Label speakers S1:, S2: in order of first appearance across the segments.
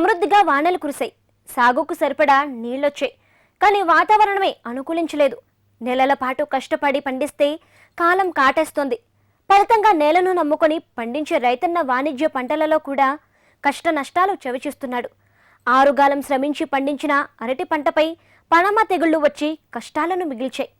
S1: సమృద్ధిగా వానలు కురిశాయి. సాగుకు సరిపడా నీళ్ళొచ్చాయి కానీ వాతావరణమే అనుకూలించలేదు. నెలల పాటు కష్టపడి పండిస్తే కాలం కాటేస్తోంది. ఫలితంగా నేలను నమ్ముకొని పండించే రైతన్న వాణిజ్య పంటలలో కూడా కష్ట నష్టాలు చవిచూస్తున్నాడు. ఆరుగాలం శ్రమించి పండించిన అరటి పంటపై పనమ తెగుళ్ళు వచ్చి కష్టాలను మిగిల్చాయి.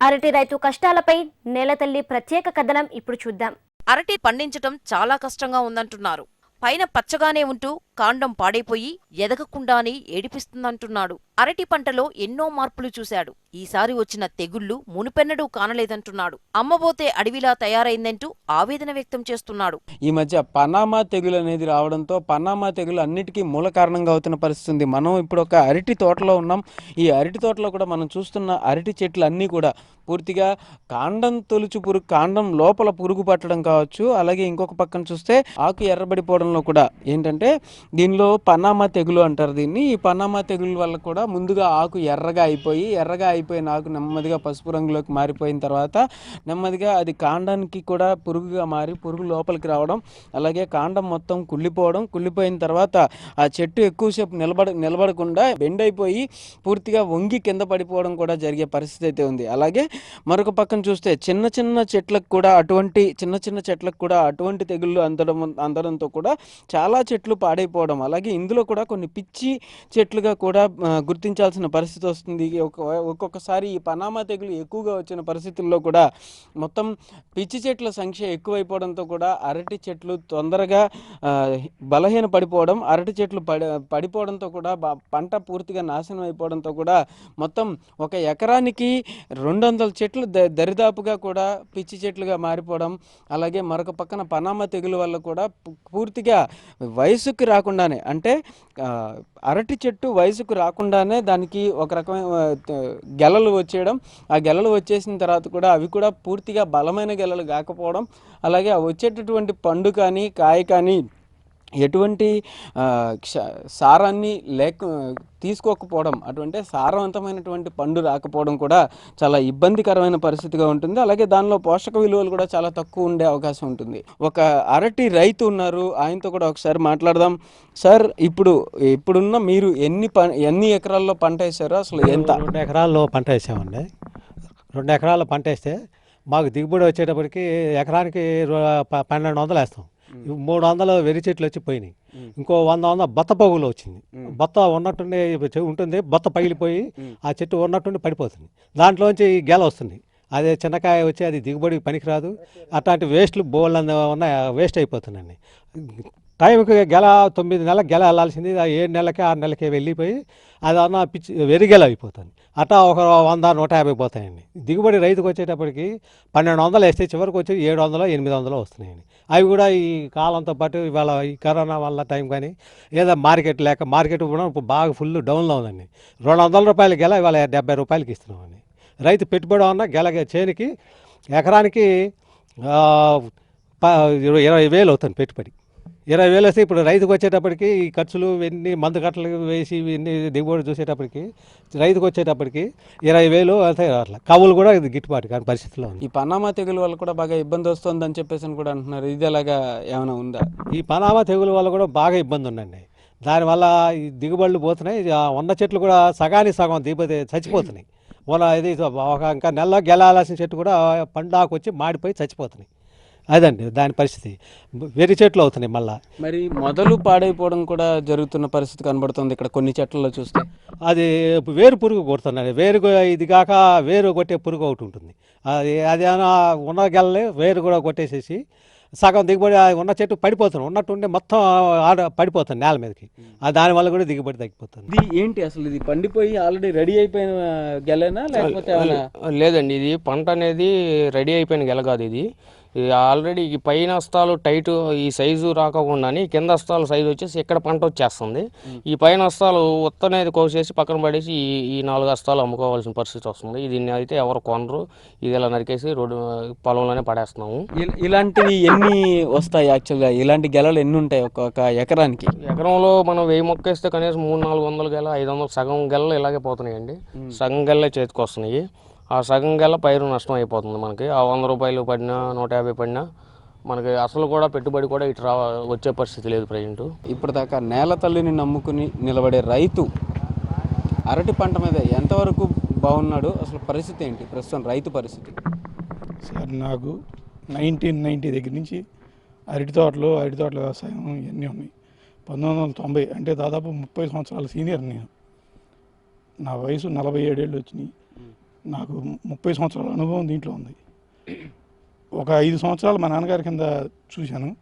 S1: అరటి రైతు కష్టాలపై నేలతల్లి ప్రత్యేక కథనం ఇప్పుడు చూద్దాం.
S2: అరటి పండించటం చాలా కష్టంగా ఉందంటున్నారు. పైన పచ్చగానే ఉంటూ కాండం పాడైపోయి ఎదగకుండానే ఏడిపిస్తుందంటున్నాడు. అరటి పంటలో ఎన్నో మార్పులు చూశాడు. ఈసారి వచ్చిన తెగుళ్ళు మునుపెన్నడూ కానలేదంటున్నాడు. అమ్మబోతే అడవిలా తయారైందంటూ ఆవేదన వ్యక్తం చేస్తున్నాడు.
S3: ఈ మధ్య పనామా తెగులు అనేది రావడంతో పనామా తెగులు అన్నిటికీ మూల కారణంగా అవుతున్న పరిస్థితి ఉంది. మనం ఇప్పుడు ఒక అరటి తోటలో ఉన్నాం. ఈ అరటి తోటలో కూడా మనం చూస్తున్న అరటి చెట్లు అన్నీ కూడా పూర్తిగా కాండం తొలుచు పురుగు కాండం లోపల పురుగు పట్టడం కావచ్చు. అలాగే ఇంకొక పక్కన చూస్తే ఆకు ఎర్రబడిపోవడంలో కూడా ఏంటంటే దీనిలో పనామా తెగులు అంటారు దీన్ని. ఈ పనామా తెగులు వల్ల కూడా ముందుగా ఆకు ఎర్రగా అయిపోయి ఎర్రగా అయిపోయి అయిపోయిన ఆకు నెమ్మదిగా పసుపు రంగులోకి మారిపోయిన తర్వాత నెమ్మదిగా అది కాండానికి కూడా పురుగుగా మారి పురుగు లోపలికి రావడం అలాగే కాండం మొత్తం కుళ్ళిపోవడం కుళ్ళిపోయిన తర్వాత ఆ చెట్టు ఎక్కువసేపు నిలబడ నిలబడకుండా బెండ్ అయిపోయి పూర్తిగా వంగి కింద పడిపోవడం కూడా జరిగే పరిస్థితి అయితే ఉంది. అలాగే మరొక పక్కన చూస్తే చిన్న చిన్న చెట్లకు కూడా అటువంటి చిన్న చిన్న చెట్లకు కూడా అటువంటి తెగుళ్ళు అందడం అందడంతో కూడా చాలా చెట్లు పాడైపోవడం అలాగే ఇందులో కూడా కొన్ని పిచ్చి చెట్లుగా కూడా గుర్తించాల్సిన పరిస్థితి వస్తుంది. ఒక- ఒక్కొక్కసారి ఈ పనామా తెగులు ఎక్కువగా వచ్చిన పరిస్థితుల్లో కూడా మొత్తం పిచ్చి చెట్ల సంఖ్య ఎక్కువైపోవడంతో కూడా అరటి చెట్లు తొందరగా బలహీన పడిపోవడం అరటి చెట్లు పడి పడిపోవడంతో కూడా పంట పూర్తిగా నాశనం అయిపోవడంతో కూడా మొత్తం ఒక ఎకరానికి రెండు వందల చెట్లు ద- దరిదాపుగా కూడా పిచ్చి చెట్లుగా మారిపోవడం అలాగే మరొక పక్కన పనామా తెగులు వల్ల కూడా పూర్తిగా వయసుకి రాకుండానే అంటే అరటి చెట్టు వయసుకు రాకుండానే దానికి ఒక రకమైన గెలలు వచ్చేయడం. ఆ గెలలు వచ్చేసిన తర్వాత కూడా అవి కూడా పూర్తిగా బలమైన గెలలు కాకపోవడం. అలాగే వచ్చేటటువంటి పండు కానీ కాయ కానీ ఎటువంటి సారాన్ని లేక తీసుకోకపోవడం అటువంటి సారవంతమైనటువంటి పండు రాకపోవడం కూడా చాలా ఇబ్బందికరమైన పరిస్థితిగా ఉంటుంది. అలాగే దానిలో పోషక విలువలు కూడా చాలా తక్కువ ఉండే అవకాశం ఉంటుంది. ఒక అరటి రైతు ఉన్నారు. ఆయనతో కూడా ఒకసారి మాట్లాడదాం. సార్ ఇప్పుడు ఇప్పుడున్న మీరు ఎన్ని ప ఎన్ని ఎకరాల్లో పంట వేశారో? అసలు ఎంత?
S4: రెండు ఎకరాల్లో పంట వేసామండి. రెండు ఎకరాల్లో పంట వేస్తే మాకు దిగుబడి వచ్చేటప్పటికి ఎకరానికి పన్నెండు వందలు వేస్తాం. మూడు వందలు వెర్రి చెట్లు వచ్చి పోయినాయి. ఇంకో వంద వంద బత్త పొగులు వచ్చింది. బత్త ఉన్నట్టుండి ఉంటుంది బత్త పగిలిపోయి ఆ చెట్టు ఉన్నట్టుండి పడిపోతుంది. దాంట్లోంచి గెల వస్తుంది. అదే చిన్నకాయ వచ్చి అది దిగుబడికి పనికిరాదు. అట్లాంటి వేస్ట్లు బోల్ ఉన్నాయి వేస్ట్ అయిపోతున్నాయండి టైంకి గెల తొమ్మిది నెలల గెల వెళ్ళాల్సింది. ఆ ఏడు నెలలకి ఆరు నెలలకి వెళ్ళిపోయి అది పిచ్చి వెరిగెల అయిపోతుంది. అట్టా ఒక వంద నూట యాభై పోతాయండి. దిగుబడి రైతుకు వచ్చేటప్పటికి పన్నెండు వందలు వేస్తే చివరికి వచ్చి ఏడు వందలు ఎనిమిది వందలు వస్తున్నాయండి. అవి కూడా ఈ కాలంతో పాటు ఇవాళ ఈ కరోనా వల్ల టైం కానీ ఏదో మార్కెట్ లేక మార్కెట్ కూడా ఇప్పుడు బాగా ఫుల్ డౌన్లో ఉందండి. రెండు వందల రూపాయలు గెల ఇవాళ డెబ్బై రూపాయలకి ఇస్తున్నామండి. రైతు పెట్టుబడి ఉన్న గెల చేనికి ఎకరానికి ప- ఇరవై ఇరవై వేలు అవుతుంది పెట్టుబడి. ఇరవై వేలు వస్తే ఇప్పుడు రైతుకు వచ్చేటప్పటికి ఈ ఖర్చులు ఇవన్నీ మందు కట్టలు వేసి ఇవన్నీ దిగుబడి చూసేటప్పటికి రైతుకు వచ్చేటప్పటికి ఇరవై వేలు అయితే అట్లా. కవులు కూడా ఇది గిట్టుబాటు కాని పరిస్థితిలో ఉంది.
S3: ఈ పనామా తెగులు వల్ల కూడా బాగా ఇబ్బంది వస్తుందని చెప్పేసి అని కూడా అంటున్నారు. ఇది ఎలాగా ఏమైనా ఉందా?
S4: ఈ పనామా తెగులు వల్ల కూడా బాగా ఇబ్బంది ఉందండి. దానివల్ల ఈ దిగుబడులు పోతున్నాయి. ఉన్న చెట్లు కూడా సగానికి సగం దిగిపోతే చచ్చిపోతున్నాయి. మొన్న ఇది ఒక ఇంకా నెల గెలాల్సిన చెట్టు కూడా పండాకు వచ్చి మాడిపోయి చచ్చిపోతున్నాయి. అదండి దాని పరిస్థితి. వెర్రి చెట్లు అవుతున్నాయి మళ్ళీ.
S3: మరి మొదలు పాడైపోవడం కూడా జరుగుతున్న పరిస్థితి కనబడుతుంది ఇక్కడ కొన్ని చెట్లలో చూస్తే.
S4: అది వేరు పురుగు కొడుతున్నాడు వేరు ఇది కాక వేరు కొట్టే పురుగు ఒకటి ఉంటుంది. అది అది ఏమైనా ఉన్న గెలని వేరు కూడా కొట్టేసేసి సగం దిగుబడి ఉన్న చెట్టు పడిపోతుంది. ఉన్నట్టుండి మొత్తం ఆడ పడిపోతుంది నేల మీదకి. ఆ దానివల్ల కూడా దిగుబడి తగ్గిపోతుంది.
S3: ఇది ఏంటి అసలు? ఇది పండిపోయి ఆల్రెడీ రెడీ అయిపోయిన గెలేనా లేకపోతే
S5: లేదండి ఇది పంట అనేది రెడీ అయిపోయిన గెల కాదు ఇది. ఆల్రెడీ ఈ పైన హస్తాలు టైట్ ఈ సైజు రాకుండానే ఈ కింద హస్తాలు సైజు వచ్చేసి ఇక్కడ పంట వచ్చేస్తుంది. ఈ పైన హస్తాలు ఉత్త అనేది కోసేసి పక్కన పడేసి ఈ ఈ నాలుగు హస్తాలు అమ్ముకోవాల్సిన పరిస్థితి వస్తుంది. దీన్ని అయితే ఎవరు కొనరు. ఇది ఇలా నరికేసి రోడ్డు పొలంలోనే పడేస్తున్నాము.
S3: ఇల- ఇలాంటివి ఎన్ని వస్తాయి యాక్చువల్గా? ఇలాంటి గెలలు ఎన్ని ఉంటాయి ఒక్కొక్క ఎకరానికి?
S5: ఎకరంలో మనం వెయ్యి మొక్క వేస్తే కనీసం మూడు నాలుగు వందల గెల ఐదు వందలు సగం గెలలు ఇలాగే పోతున్నాయండి. సగం గెల్లే చేతికి వస్తున్నాయి ఆ సగం గెల పైరు నష్టం అయిపోతుంది మనకి. ఆ వంద రూపాయలు పడినా నూట యాభై పడినా మనకి అసలు కూడా పెట్టుబడి కూడా ఇటు రా వచ్చే పరిస్థితి లేదు ప్రజెంట్.
S3: ఇప్పటిదాకా నేల తల్లిని నమ్ముకుని నిలబడే రైతు అరటి పంట మీద ఎంతవరకు బాగున్నాడు అసలు పరిస్థితి ఏంటి? ప్రస్తుతం రైతు పరిస్థితి.
S6: సార్ నాకు నైన్టీన్ నైంటీ దగ్గర నుంచి అరటి తోటలు అరటి తోటల వ్యవసాయం ఇవన్నీ ఉన్నాయి. పంతొమ్మిది వందల తొంభై అంటే దాదాపు ముప్పై సంవత్సరాల సీనియర్ నేను. నా వయసు నలభై ఏడేళ్ళు వచ్చినాయి. నాకు ముప్పై సంవత్సరాల అనుభవం దీంట్లో ఉంది. ఒక ఐదు సంవత్సరాలు మా నాన్నగారి కింద చూశాను.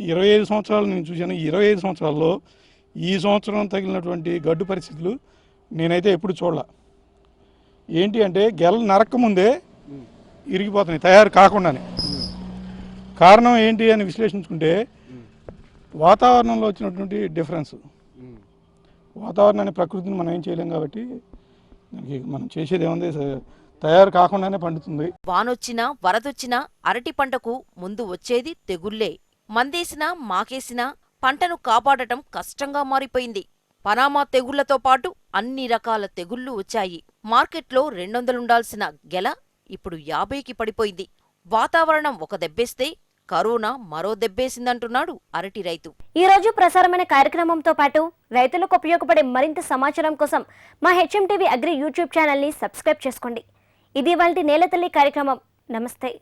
S6: ఇరవై ఐదు సంవత్సరాలు నేను చూశాను. ఇరవై ఐదు సంవత్సరాల్లో ఈ సంవత్సరం తగిలినటువంటి గడ్డు పరిస్థితులు నేనైతే ఎప్పుడు చూడలే. ఏంటి అంటే గెల నరకముందే ఇరిగిపోతున్నాయి తయారు కాకుండానే. కారణం ఏంటి అని విశ్లేషించుకుంటే వాతావరణంలో వచ్చినటువంటి డిఫరెన్స్. వాతావరణాన్ని ప్రకృతిని మనం ఏం చేయలేం కాబట్టి దానికి మనం చేసేది ఏముంది? తయారు కాకుండానే పండుతుంది.
S2: వానొచ్చినా వరదొచ్చినా అరటి పంటకు ముందు వచ్చేది తెగుళ్ళే మందేసినా మాకేసినా పంటను కాపాడటం కష్టంగా మారిపోయింది. పనామా తెగుళ్ళతో పాటు అన్ని రకాల తెగుళ్ళు వచ్చాయి. మార్కెట్లో రెండొందలుండాల్సిన గెల ఇప్పుడు యాభైకి పడిపోయింది. వాతావరణం ఒక దెబ్బేస్తే కరోనా మరో దెబ్బేసిందంటున్నాడు అరటి రైతు.
S1: ఈ రోజు ప్రసారమైన కార్యక్రమంతో పాటు రైతులకు ఉపయోగపడే మరింత సమాచారం కోసం మా హెచ్ఎం టీవీ అగ్రి యూట్యూబ్ ఛానల్ని సబ్స్క్రైబ్ చేసుకోండి. ఇది వాళ్ళ నేలతల్లి కార్యక్రమం. నమస్తే.